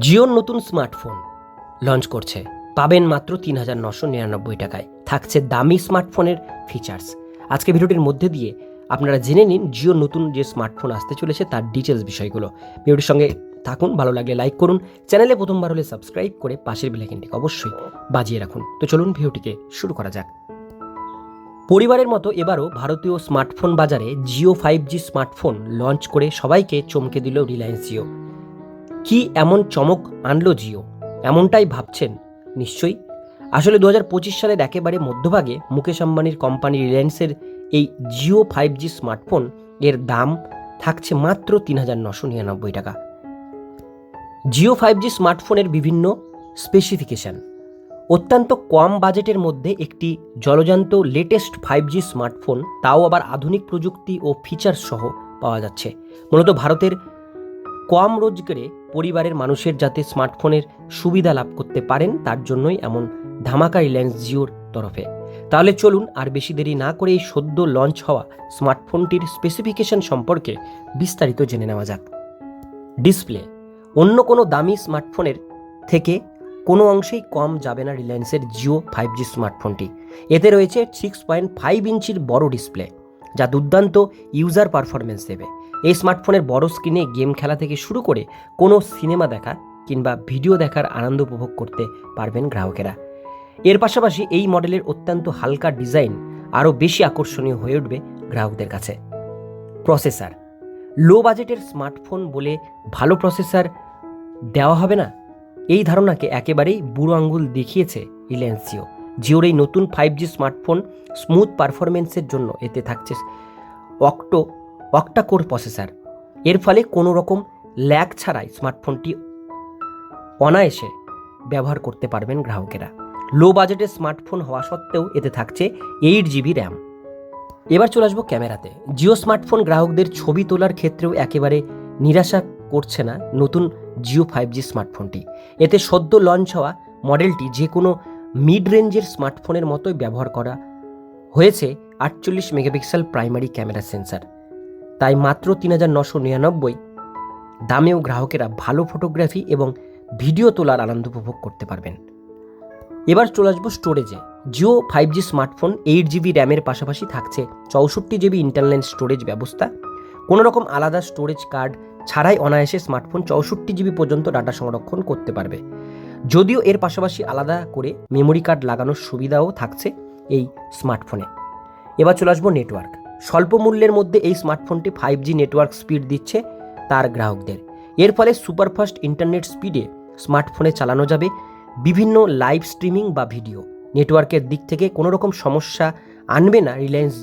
জিওর নতুন smartphone launch করছে। পাবেন মাত্র তিন হাজার নশো নিরানব্বই টাকায়। থাকছে দামি স্মার্টফোনের ফিচার্স আজকে ভিডিওটির মধ্যে দিয়ে আপনারা জেনে নিন জিওর নতুন যে স্মার্টফোন আসতে চলেছে তার ডিটেলস বিষয়গুলো। ভিডিওটির সঙ্গে থাকুন, ভালো লাগলে লাইক করুন। চ্যানেলে প্রথমবার হলে সাবস্ক্রাইব করে পাশের বেলাইকনটিকে অবশ্যই বাজিয়ে রাখুন। তো চলুন ভিডিওটিকে শুরু করা যাক। পরিবারের মতো এবারও ভারতীয় স্মার্টফোন বাজারে Jio five G smartphone launch করে সবাইকে চমকে দিল রিলায়েন্স জিও কি এমন চমক আনলো জিও? এমনটাই ভাবছেন? নিশ্চয়ই। আসলে দু হাজার পঁচিশ সালের একেবারে মধ্যভাগে মুকেশ আম্বানির কোম্পানি রিলায়েন্সের এই জিও ফাইভ জি স্মার্টফোন এর দাম থাকছে মাত্র তিন হাজার নশো নিরানব্বই টাকা। জিও ফাইভ জি স্মার্টফোনের বিভিন্ন স্পেসিফিকেশান। অত্যন্ত কম বাজেটের মধ্যে একটি জলজান্ত লেটেস্ট ফাইভ জি স্মার্টফোন, তাও আবার আধুনিক প্রযুক্তি ও ফিচার সহ পাওয়া যাচ্ছে। মূলত ভারতের কম রোজগারে পরিবারের মানুষের যাতে স্মার্টফোনের সুবিধা লাভ করতে পারেন, তার জন্যই এমন ধামাকা রিলায়েন্স জিওর তরফে। তাহলে চলুন আর বেশি দেরি না করে এই সদ্য লঞ্চ হওয়া স্মার্টফোনটির স্পেসিফিকেশন সম্পর্কে বিস্তারিত জেনে নেওয়া যাক। ডিসপ্লে। অন্য কোনো দামি স্মার্টফোনের থেকে কোনো অংশেই কম যাবে না রিলায়েন্সের জিও ফাইভ জি স্মার্টফোনটি। এতে রয়েছে সিক্স পয়েন্ট ফাইভ ইঞ্চির বড় ডিসপ্লে, যা দুর্দান্ত ইউজার পারফরমেন্স দেবে। এই স্মার্টফোনের বড় স্ক্রিনে গেম খেলা থেকে শুরু করে কোনো সিনেমা দেখা কিংবা ভিডিও দেখার আনন্দ উপভোগ করতে পারবেন গ্রাহকেরা। এর পাশাপাশি এই মডেলের অত্যন্ত হালকা ডিজাইন আরও বেশি আকর্ষণীয় হয়ে উঠবে গ্রাহকদের কাছে। প্রসেসর লো বাজেটের স্মার্টফোন বলে ভালো প্রসেসর দেওয়া হবে না। এই ধারণাকে একেবারেই বুড়ো আঙ্গুল দেখিয়েছে রিলায়েন্স জিও জিওর এই নতুন ফাইভ জি স্মার্টফোন স্মুথ পারফরমেন্সের জন্য এতে থাকছে অক্টো অক্টাকোর প্রসেসর। এর ফলে কোনো রকম ল্যাগ ছাড়াই স্মার্টফোনটি অনায়াসে ব্যবহার করতে পারবেন গ্রাহকেরা। লো বাজেটের স্মার্টফোন হওয়া সত্ত্বেও এতে থাকছে এইট জিবি র্যাম। এবার চলে আসব ক্যামেরাতে। জিও স্মার্টফোন গ্রাহকদের ছবি তোলার ক্ষেত্রেও একেবারে নিরাশা করছে না নতুন জিও ফাইভ জি স্মার্টফোনটি। এতে সদ্য লঞ্চ হওয়া মডেলটি যে কোনো মিড রেঞ্জের স্মার্টফোনের মতোই ব্যবহার করা হয়েছে আটচল্লিশ মেগাপিক্সেল প্রাইমারি ক্যামেরা সেন্সার। তাই মাত্র তিন হাজার নশো নিরানব্বই। দামেও গ্রাহকেরা ভালো ফটোগ্রাফি এবং ভিডিও তোলার আনন্দ উপভোগ করতে পারবেন। এবার চলে আসব স্টোরেজে। Jio five G smartphone eight GB র্যামের পাশাপাশি থাকছে চৌষট্টি জিবি ইন্টারনাল স্টোরেজ ব্যবস্থা। কোনো রকম আলাদা স্টোরেজ কার্ড ছাড়াই অনায়াসে স্মার্টফোন চৌষট্টি জিবি পর্যন্ত ডাটা সংরক্ষণ করতে পারবে। যদিও এর পাশাপাশি আলাদা করে মেমোরি কার্ড লাগানোর সুবিধাও থাকছে এই স্মার্টফোনে। এবার চলে আসব নেটওয়ার্ক। স্বল্প মূল্যের মধ্যে এই স্মার্টফোনটি ফাইভ জি নেটওয়ার্ক স্পিড দিচ্ছে তার গ্রাহকদের। এর ফলে সুপারফাস্ট ইন্টারনেট স্পিডে স্মার্টফোনে চালানো যাবে বিভিন্ন লাইভ স্ট্রিমিং বা ভিডিও নেটওয়ার্কের দিক থেকে কোনো রকম সমস্যা আনবে না রিলায়েন্স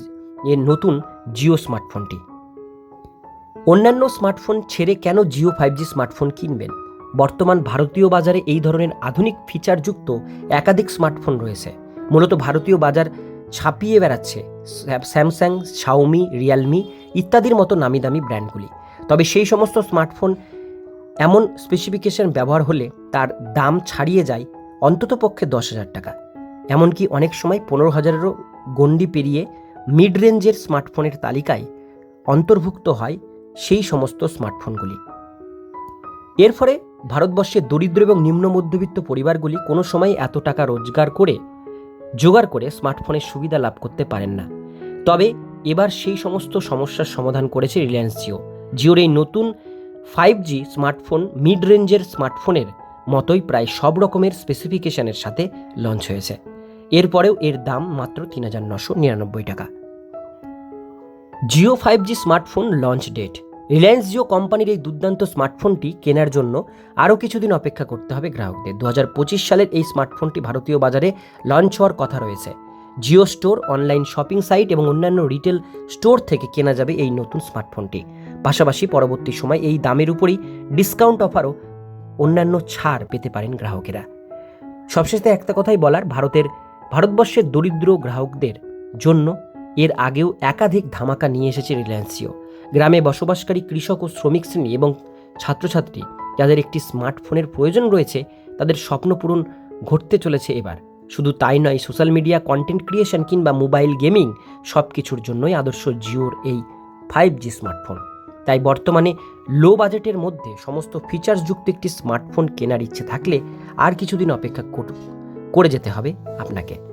এর নতুন জিও স্মার্টফোনটি। অন্যান্য স্মার্টফোন ছেড়ে কেন জিও ফাইভ জি স্মার্টফোন কিনবেন? বর্তমান ভারতীয় বাজারে এই ধরনের আধুনিক ফিচারযুক্ত একাধিক স্মার্টফোন রয়েছে। মূলত ভারতীয় বাজার ছাপিয়ে বেড়াচ্ছে। স্যামসাং, শাওমি, রিয়ালমি ইত্যাদির মতো নামি দামি ব্র্যান্ডগুলি। তবে সেই সমস্ত স্মার্টফোন এমন স্পেসিফিকেশন ব্যবহার হলে তার দাম ছাড়িয়ে যায় অন্ততপক্ষে দশ হাজার টাকা। এমনকি অনেক সময় পনেরো হাজারেরও গণ্ডি পেরিয়ে মিড রেঞ্জের স্মার্টফোনের তালিকায় অন্তর্ভুক্ত হয় সেই সমস্ত স্মার্টফোনগুলি। এর ফলে ভারতবর্ষের দরিদ্র এবং নিম্ন মধ্যবিত্ত পরিবারগুলি কোনো সময় এত টাকা রোজগার করে জোগাড় করে স্মার্টফোনের সুবিধা লাভ করতে পারেন না। তবে এবার সেই সমস্ত সমস্যার সমাধান করেছে রিলায়েন্স জিও। জিওর এই নতুন ফাইভ জি স্মার্টফোন মিড রেঞ্জের স্মার্টফোনের মতোই প্রায় সব রকমের স্পেসিফিকেশনের সাথে লঞ্চ হয়েছে। এরপরেও এর দাম মাত্র তিন হাজার নশো নিরানব্বই টাকা। Jio five G smartphone launch date Reliance Jio কোম্পানির এই দুর্দান্ত স্মার্টফোনটি কেনার জন্য আরও কিছুদিন অপেক্ষা করতে হবে গ্রাহকদের। দু হাজার পঁচিশ সালের এই স্মার্টফোনটি ভারতীয় বাজারে লঞ্চ হওয়ার কথা রয়েছে। Jio store, online shopping site এবং অন্যান্য রিটেল স্টোর থেকে কেনা যাবে এই নতুন স্মার্টফোনটি। পাশাপাশি পরবর্তী সময় এই দামের উপরই ডিসকাউন্ট অফারও অন্যান্য ছাড় পেতে পারেন গ্রাহকেরা। সবশেষে একটা কথাই বলার, ভারতের ভারতবর্ষের দরিদ্র গ্রাহকদের জন্য এর আগেও একাধিক ধামাকা নিয়ে এসেছে রিলায়েন্স জিও গ্রামে বসবাসকারী কৃষক ও শ্রমিক শ্রেণি এবং ছাত্রছাত্রী, যাদের একটি স্মার্টফোনের প্রয়োজন রয়েছে, তাদের স্বপ্ন পূরণ ঘটতে চলেছে এবার। শুধু তাই নয়, সোশ্যাল মিডিয়া কন্টেন্ট ক্রিয়েশন কিংবা মোবাইল গেমিং সব কিছুর জন্যই আদর্শ জিওর এই ফাইভ জি স্মার্টফোন। তাই বর্তমানে লো বাজেটের মধ্যে সমস্ত ফিচার্সযুক্ত একটি স্মার্টফোন কেনার ইচ্ছে থাকলে আর কিছুদিন অপেক্ষা কর- যেতে হবে আপনাকে।